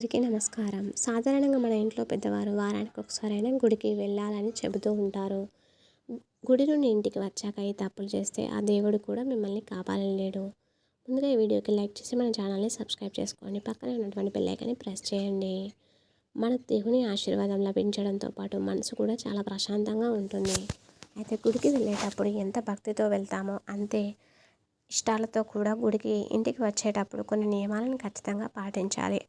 అందరికీ నమస్కారం. సాధారణంగా మన ఇంట్లో పెద్దవారు వారానికి ఒకసారైనా గుడికి వెళ్ళాలని చెబుతూ ఉంటారు. గుడి నుండి ఇంటికి వచ్చాక ఈ తప్పులు చేస్తే ఆ దేవుడు కూడా మిమ్మల్ని కాపాడలేడు ముందుగా ఈ వీడియోకి లైక్ చేసి మన ఛానల్ని సబ్స్క్రైబ్ చేసుకోండి. పక్కనే ఉన్నటువంటి బెల్లైకని ప్రెస్ చేయండి. మన దేవుని ఆశీర్వాదం లభించడంతో పాటు మనసు కూడా చాలా ప్రశాంతంగా ఉంటుంది. అయితే గుడికి వెళ్ళేటప్పుడు ఎంత భక్తితో వెళ్తామో అంతే ఇష్టాలతో కూడా గుడికి ఇంటికి వచ్చేటప్పుడు కొన్ని నియమాలను ఖచ్చితంగా పాటించాలి.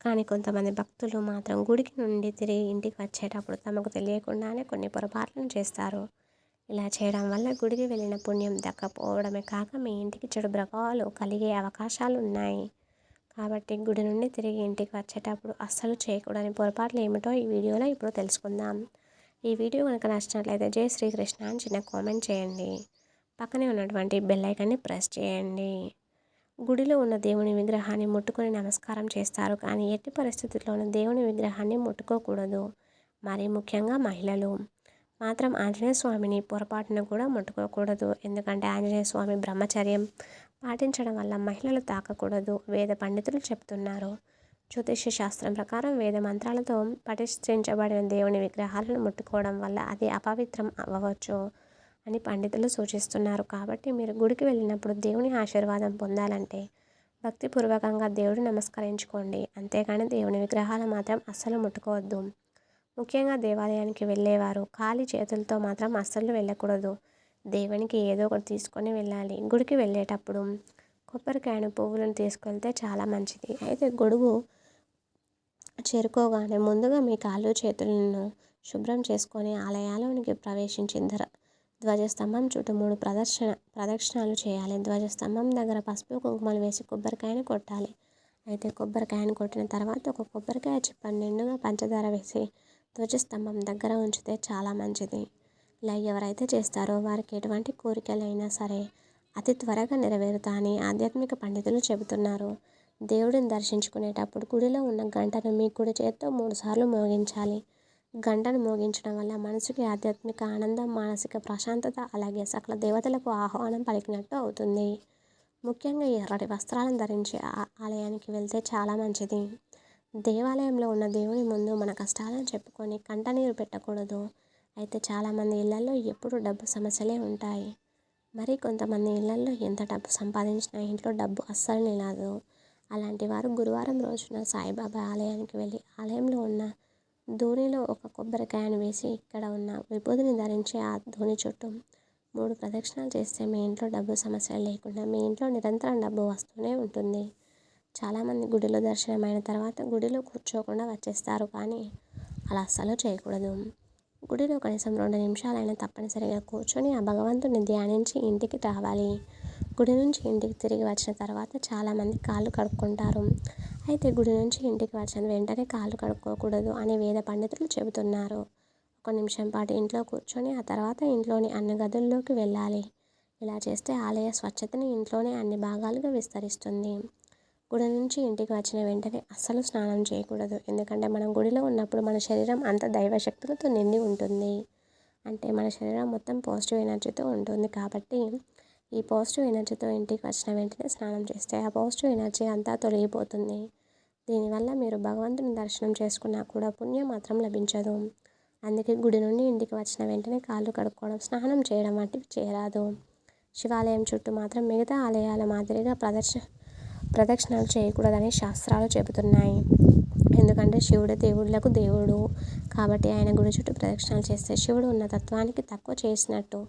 కానీ కొంతమంది భక్తులు మాత్రం గుడికి నుండి తిరిగి ఇంటికి వచ్చేటప్పుడు తమకు తెలియకుండానే కొన్ని పొరపాట్లను చేస్తారు. ఇలా చేయడం వల్ల గుడికి వెళ్ళిన పుణ్యం దక్కపోవడమే కాక మీ ఇంటికి చెడు ప్రభావాలు కలిగే అవకాశాలు ఉన్నాయి. కాబట్టి గుడి నుండి తిరిగి ఇంటికి వచ్చేటప్పుడు అస్సలు చేయకూడని పొరపాట్లు ఏమిటో ఈ వీడియోలో ఇప్పుడు తెలుసుకుందాం. ఈ వీడియో కనుక నచ్చినట్లయితే జై శ్రీకృష్ణ అని చిన్న కామెంట్ చేయండి. పక్కనే ఉన్నటువంటి బెల్ ఐకాన్ని ప్రెస్ చేయండి. గుడిలో ఉన్న దేవుని విగ్రహాన్ని ముట్టుకొని నమస్కారం చేస్తారు కానీ ఎట్టి పరిస్థితుల్లోనూ దేవుని విగ్రహాన్ని ముట్టుకోకూడదు. మరి ముఖ్యంగా మహిళలు. మాత్రం ఆంజనేయ స్వామిని పొరపాటున కూడా ముట్టుకోకూడదు. ఎందుకంటే ఆంజనేయ స్వామి బ్రహ్మచర్యం పాటించడం వల్ల మహిళలు తాకకూడదు. వేద పండితులు చెప్తున్నారు. జ్యోతిష్య శాస్త్రం ప్రకారం వేద మంత్రాలతో పటిష్ఠించబడిన దేవుని విగ్రహాలను ముట్టుకోవడం వల్ల అది అపవిత్రం అవ్వవచ్చు. అని పండితులు సూచిస్తున్నారు. కాబట్టి మీరు గుడికి వెళ్ళినప్పుడు దేవుని ఆశీర్వాదం పొందాలంటే భక్తిపూర్వకంగా దేవుడు నమస్కరించుకోండి. అంతేగాని దేవుని విగ్రహాలు మాత్రం అస్సలు ముట్టుకోవద్దు. ముఖ్యంగా దేవాలయానికి వెళ్ళేవారు ఖాళీ చేతులతో మాత్రం అస్సలు వెళ్ళకూడదు. దేవునికి ఏదో ఒకటి తీసుకొని వెళ్ళాలి. గుడికి వెళ్ళేటప్పుడు కొబ్బరికాయను పువ్వులను తీసుకెళ్తే చాలా మంచిది. అయితే గొడుగు చేరుకోగానే ముందుగా మీ కాళ్ళు చేతులను శుభ్రం చేసుకొని ఆలయాలోనికి ప్రవేశించిన ధ్వజస్తంభం చుట్టూ మూడు ప్రదర్శన ప్రదక్షిణాలు చేయాలి. ధ్వజస్తంభం దగ్గర పసుపు కుంకుమలు వేసి కొబ్బరికాయను కొట్టాలి. అయితే కొబ్బరికాయను కొట్టిన తర్వాత ఒక కొబ్బరికాయ చిప్పని నిండుగా పంచదార వేసి ధ్వజస్తంభం దగ్గర ఉంచితే చాలా మంచిది. ఇలా ఎవరైతే చేస్తారో వారికి ఎటువంటి కోరికలైనా సరే అతి త్వరగా నెరవేరుతా అని ఆధ్యాత్మిక పండితులు చెబుతున్నారు. దేవుడిని దర్శించుకునేటప్పుడు గుడిలో ఉన్న గంటను మీ కుడి చేత్తో మూడుసార్లు మోగించాలి. గంటను మోగించడం వల్ల మనసుకి ఆధ్యాత్మిక ఆనందం మానసిక ప్రశాంతత అలాగే సకల దేవతలకు ఆహ్వానం పలికినట్టు అవుతుంది. ముఖ్యంగా ఎర్రటి వస్త్రాలను ధరించి ఆలయానికి వెళ్తే చాలా మంచిది. దేవాలయంలో ఉన్న దేవుని ముందు మన కష్టాలను చెప్పుకొని కంటనీరు పెట్టకూడదు. అయితే చాలామంది ఇళ్ళలో ఎప్పుడు డబ్బు సమస్యలే ఉంటాయి. మరి కొంతమంది ఇళ్ళలో ఎంత డబ్బు సంపాదించినా ఇంట్లో డబ్బు అస్సలు నిలదు. అలాంటి వారు గురువారం రోజున సాయిబాబా ఆలయానికి వెళ్ళి ఆలయంలో ఉన్న ధోనిలో ఒక కొబ్బరికాయను వేసి ఇక్కడ ఉన్న విభూతిని ధరించి ఆ ధోని చుట్టూ మూడు ప్రదక్షిణాలు చేస్తే మీ ఇంట్లో డబ్బు సమస్యలు లేకుండా మీ ఇంట్లో నిరంతరం డబ్బు వస్తూనే ఉంటుంది. చాలామంది గుడిలో దర్శనమైన తర్వాత గుడిలో కూర్చోకుండా వచ్చేస్తారు కానీ అలా అస్సలు చేయకూడదు. గుడిలో కనీసం రెండు నిమిషాలైనా తప్పనిసరిగా కూర్చొని ఆ భగవంతుని ధ్యానించి ఇంటికి రావాలి. గుడి నుంచి ఇంటికి తిరిగి వచ్చిన తర్వాత చాలామంది కాళ్ళు కడుక్కుంటారు. అయితే గుడి నుంచి ఇంటికి వచ్చిన వెంటనే కాళ్ళు కడుక్కోకూడదు అని వేద పండితులు చెబుతున్నారు. ఒక నిమిషం పాటు ఇంట్లో కూర్చొని ఆ తర్వాత ఇంట్లోని అన్ని గదుల్లోకి వెళ్ళాలి. ఇలా చేస్తే ఆలయ స్వచ్ఛతని ఇంట్లోనే అన్ని భాగాలుగా విస్తరిస్తుంది. గుడి నుంచి ఇంటికి వచ్చిన వెంటనే అస్సలు స్నానం చేయకూడదు. ఎందుకంటే మనం గుడిలో ఉన్నప్పుడు మన శరీరం అంత దైవశక్తులతో నిండి ఉంటుంది. అంటే మన శరీరం మొత్తం పాజిటివ్ ఎనర్జీతో ఉంటుంది కాబట్టి ఈ పాజిటివ్ ఎనర్జీతో ఇంటికి వచ్చిన వెంటనే స్నానం చేస్తే ఆ పాజిటివ్ ఎనర్జీ అంతా తొలగిపోతుంది. దీనివల్ల మీరు భగవంతుని దర్శనం చేసుకున్నా కూడా పుణ్యం మాత్రం లభించదు. అందుకే గుడి నుండి ఇంటికి వచ్చిన వెంటనే కాళ్ళు కడుక్కోవడం స్నానం చేయడం వంటివి చేయరాదు. శివాలయం చుట్టూ మాత్రం మిగతా ఆలయాల మాదిరిగా ప్రదర్శన ప్రదక్షిణలు చేయకూడదని శాస్త్రాలు చెబుతున్నాయి. ఎందుకంటే శివుడు దేవుళ్ళకు దేవుడు. కాబట్టి ఆయన గుడి చుట్టూ ప్రదక్షిణలు చేస్తే శివుడు ఉన్న తత్వానికి తక్కువ చేసినట్టు.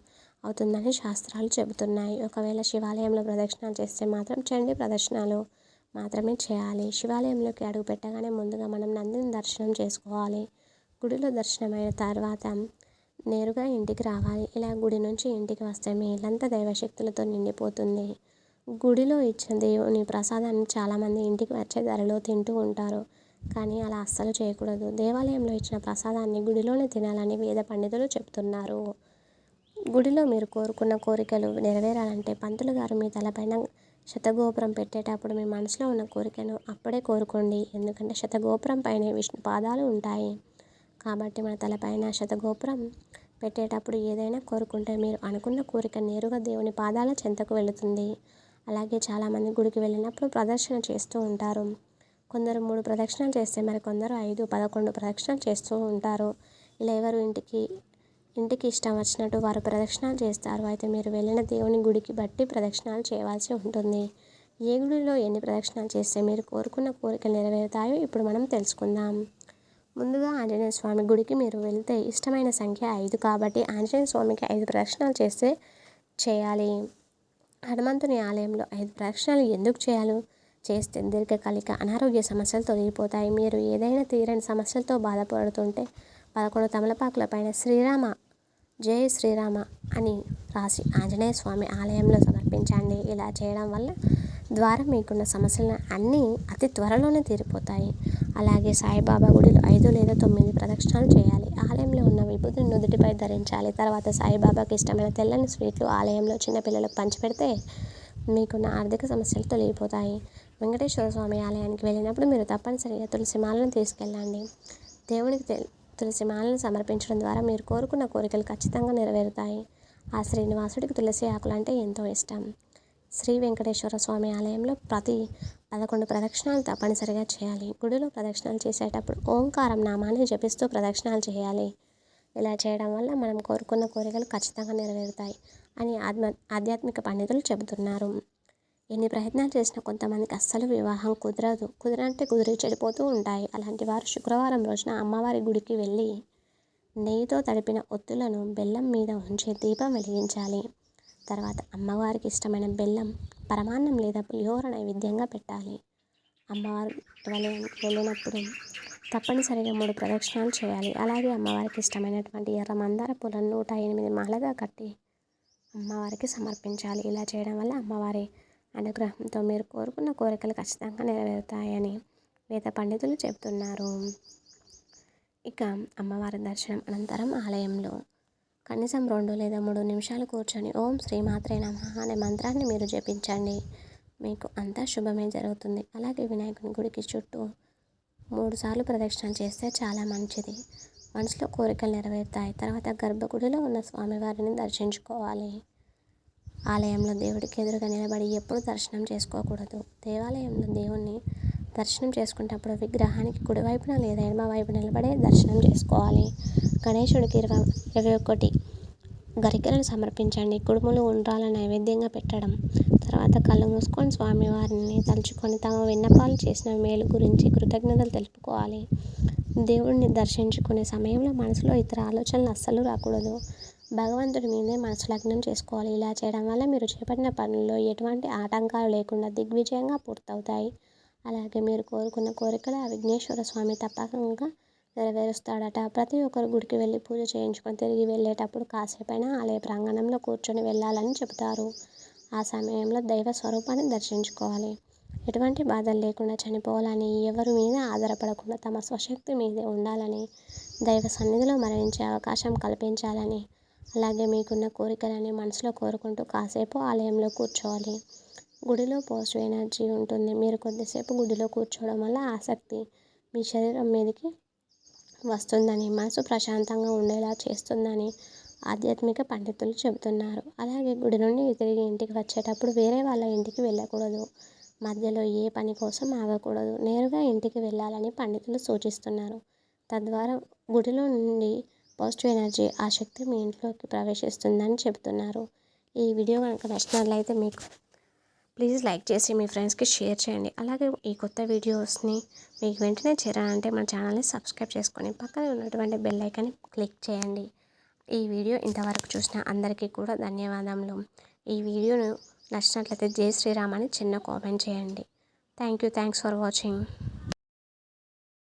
అవుతుందని శాస్త్రాలు చెబుతున్నాయి. ఒకవేళ శివాలయంలో ప్రదక్షిణాలు చేస్తే మాత్రం చండీ ప్రదర్శనలు మాత్రమే చేయాలి. శివాలయంలోకి అడుగు పెట్టగానే ముందుగా మనం నందిని దర్శనం చేసుకోవాలి. గుడిలో దర్శనమైన తర్వాత నేరుగా ఇంటికి రావాలి. ఇలా గుడి నుంచి ఇంటికి వస్తే మేలంతా దైవశక్తులతో నిండిపోతుంది. గుడిలో ఇచ్చిన దేవుని ప్రసాదాన్ని చాలామంది ఇంటికి వచ్చే ధరలో తింటూ ఉంటారు. కానీ అలా అస్సలు చేయకూడదు. దేవాలయంలో ఇచ్చిన ప్రసాదాన్ని గుడిలోనే తినాలని వేద పండితులు చెప్తున్నారు. గుడిలో మీరు కోరుకున్న కోరికలు నెరవేరాలంటే పంతులు గారు మీ తలపైన శతగోపురం పెట్టేటప్పుడు మీ మనసులో ఉన్న కోరికను అప్పుడే కోరుకోండి. ఎందుకంటే శతగోపురం పైన విష్ణు పాదాలు ఉంటాయి. కాబట్టి మన తలపైన శతగోపురం పెట్టేటప్పుడు ఏదైనా కోరుకుంటే మీరు అనుకున్న కోరిక నేరుగా దేవుని పాదాల చెంతకు వెళుతుంది. అలాగే చాలామంది గుడికి వెళ్ళినప్పుడు ప్రదర్శన చేస్తూ ఉంటారు. కొందరు మూడు ప్రదక్షిణలు చేస్తే మరి కొందరు ఐదు పదకొండు ప్రదక్షిణలు చేస్తూ ఉంటారు. ఇలా ఎవరు ఇంటికి ఇంటికి ఇష్టం వచ్చినట్టు వారు ప్రదక్షిణాలు చేస్తారు. అయితే మీరు వెళ్ళిన దేవుని గుడికి బట్టి ప్రదక్షిణాలు చేయవలసి ఉంటుంది. ఏ గుడిలో ఎన్ని ప్రదక్షిణాలు చేస్తే మీరు కోరుకున్న కోరికలు నెరవేరుతాయో ఇప్పుడు మనం తెలుసుకుందాం. ముందుగా ఆంజనేయ స్వామి గుడికి మీరు వెళ్తే ఇష్టమైన సంఖ్య ఐదు కాబట్టి ఆంజనేయ స్వామికి ఐదు ప్రదక్షిణాలు చేస్తే చేయాలి. హనుమంతుని ఆలయంలో ఐదు ప్రదక్షిణాలు ఎందుకు చేయాలి? చేస్తే దీర్ఘకాలిక అనారోగ్య సమస్యలు తొలగిపోతాయి. మీరు ఏదైనా తీరని సమస్యలతో బాధపడుతుంటే పదకొండు తమలపాకుల పైన శ్రీరామ జై శ్రీరామ అని రాసి ఆంజనేయ స్వామి ఆలయంలో సమర్పించండి. ఇలా చేయడం వల్ల ద్వారా మీకున్న సమస్యలను అన్నీ అతి త్వరలోనే తీరిపోతాయి. అలాగే సాయిబాబా గుడిలో ఐదు లేదా తొమ్మిది ప్రదక్షిణాలు చేయాలి. ఆలయంలో ఉన్న విభూతిని నుదుటిపై ధరించాలి. తర్వాత సాయిబాబాకి ఇష్టమైన తెల్లని స్వీట్లు ఆలయంలో చిన్నపిల్లలకు పంచిపెడితే మీకున్న ఆర్థిక సమస్యలు తొలగిపోతాయి. వెంకటేశ్వర స్వామి ఆలయానికి వెళ్ళినప్పుడు మీరు తప్పనిసరిగా తులసి మాలను తీసుకెళ్ళండి. దేవుడికి తులసి మాలను సమర్పించడం ద్వారా మీరు కోరుకున్న కోరికలు ఖచ్చితంగా నెరవేరుతాయి. ఆ శ్రీనివాసుడికి తులసి ఆకులు అంటే ఎంతో ఇష్టం. శ్రీ వెంకటేశ్వర స్వామి ఆలయంలో ప్రతి పదకొండు ప్రదక్షిణాలు తప్పనిసరిగా చేయాలి. గుడిలో ప్రదక్షిణాలు చేసేటప్పుడు ఓంకారం నామాన్ని జపిస్తూ ప్రదక్షిణాలు చేయాలి. ఇలా చేయడం వల్ల మనం కోరుకున్న కోరికలు ఖచ్చితంగా నెరవేరుతాయి అని ఆత్మ ఆధ్యాత్మిక పండితులు చెబుతున్నారు. ఎన్ని ప్రయత్నాలు చేసినా కొంతమందికి అస్సలు వివాహం కుదరదు. కుదరంటే కుదిరి చెడిపోతూ ఉంటాయి. అలాంటి వారు శుక్రవారం రోజున అమ్మవారి గుడికి వెళ్ళి నెయ్యితో తడిపిన ఒత్తులను బెల్లం మీద ఉంచి దీపం వెలిగించాలి. తర్వాత అమ్మవారికి ఇష్టమైన బెల్లం పరమాన్నం లేదా పులిహోర నైవేద్యంగా పెట్టాలి. అమ్మవారు వెళ్ళినప్పుడు తప్పనిసరిగా మూడు ప్రదక్షిణాలు చేయాలి. అలాగే అమ్మవారికి ఇష్టమైనటువంటి ఎర్ర మందార పూలను నూట ఎనిమిది మాలగా కట్టి అమ్మవారికి సమర్పించాలి. ఇలా చేయడం వల్ల అమ్మవారి అనుగ్రహంతో మీరు కోరుకున్న కోరికలు ఖచ్చితంగా నెరవేరుతాయని వేద పండితులు చెబుతున్నారు. ఇక అమ్మవారి దర్శనం అనంతరం ఆలయంలో కనీసం రెండు లేదా మూడు నిమిషాలు కూర్చొని ఓం శ్రీమాత్రే నమ అనే మంత్రాన్ని మీరు జపించండి. మీకు అంతా శుభమే జరుగుతుంది. అలాగే వినాయకుని గుడికి చుట్టూ మూడుసార్లు ప్రదక్షిణ చేస్తే చాలా మంచిది. మనసులో కోరికలు నెరవేరుతాయి. తర్వాత గర్భగుడిలో ఉన్న స్వామివారిని దర్శించుకోవాలి. ఆలయంలో దేవుడికి ఎదురుగా నిలబడి ఎప్పుడు దర్శనం చేసుకోకూడదు. దేవాలయంలో దేవుణ్ణి దర్శనం చేసుకునేటప్పుడు విగ్రహానికి కుడివైపున లేదా ఎడమ వైపు నిలబడే దర్శనం చేసుకోవాలి. గణేశుడికి ఇరవై ఇరవై ఒకటి గరికలను సమర్పించండి. కుడుములు ఉండ్రాల నైవేద్యంగా పెట్టడం. తర్వాత కళ్ళు మూసుకొని స్వామివారిని తలుచుకొని తమ విన్నపాలు చేసిన మేలు గురించి కృతజ్ఞతలు తెలుపుకోవాలి. దేవుడిని దర్శించుకునే సమయంలో మనసులో ఇతర ఆలోచనలు అస్సలు రాకూడదు. భగవంతుడి మీదే మనసు లగ్నం చేసుకోవాలి. ఇలా చేయడం వల్ల మీరు చేపట్టిన పనుల్లో ఎటువంటి ఆటంకాలు లేకుండా దిగ్విజయంగా పూర్తవుతాయి. అలాగే మీరు కోరుకున్న కోరికలు ఆ విఘ్నేశ్వర స్వామి తప్పకుండా నెరవేరుస్తాడట. ప్రతి ఒక్కరు గుడికి వెళ్ళి పూజ చేయించుకొని తిరిగి వెళ్ళేటప్పుడు కాసేపైనా ఆలయ ప్రాంగణంలో కూర్చొని వెళ్ళాలని చెబుతారు. ఆ సమయంలో దైవ స్వరూపాన్ని దర్శించుకోవాలి. ఎటువంటి బాధలు లేకుండా చనిపోవాలని ఎవరి మీద ఆధారపడకుండా తమ స్వశక్తి మీదే ఉండాలని దైవ సన్నిధిలో మరణించే అవకాశం కల్పించాలని అలాగే మీకున్న కోరికలని మనసులో కోరుకుంటూ కాసేపు ఆలయంలో కూర్చోవాలి. గుడిలో పాజిటివ్ ఎనర్జీ ఉంటుంది. మీరు కొద్దిసేపు గుడిలో కూర్చోవడం వల్ల ఆసక్తి మీ శరీరం మీదకి వస్తుందని మనసు ప్రశాంతంగా ఉండేలా చేస్తుందని ఆధ్యాత్మిక పండితులు చెబుతున్నారు. అలాగే గుడి నుండి తిరిగి ఇంటికి వచ్చేటప్పుడు వేరే వాళ్ళ ఇంటికి వెళ్ళకూడదు. మధ్యలో ఏ పని కోసం ఆగకూడదు. నేరుగా ఇంటికి వెళ్ళాలని పండితులు సూచిస్తున్నారు. తద్వారా గుడిలో నుండి పాజిటివ్ ఎనర్జీ ఆ శక్తి మీ ఇంట్లోకి ప్రవేశిస్తుందని చెబుతున్నారు. ఈ వీడియో కనుక నచ్చినట్లయితే మీకు ప్లీజ్ లైక్ చేసి మీ ఫ్రెండ్స్కి షేర్ చేయండి. అలాగే ఈ కొత్త వీడియోస్ని మీకు వెంటనే చేరాలంటే మన ఛానల్ని సబ్స్క్రైబ్ చేసుకొని పక్కన ఉన్నటువంటి బెల్ ఐకాన్ని క్లిక్ చేయండి. ఈ వీడియో ఇంతవరకు చూసిన అందరికీ కూడా ధన్యవాదములు. ఈ వీడియోను నచ్చినట్లయితే జై శ్రీరామ్ అని చిన్న కామెంట్ చేయండి. Thank you. Thanks for watching.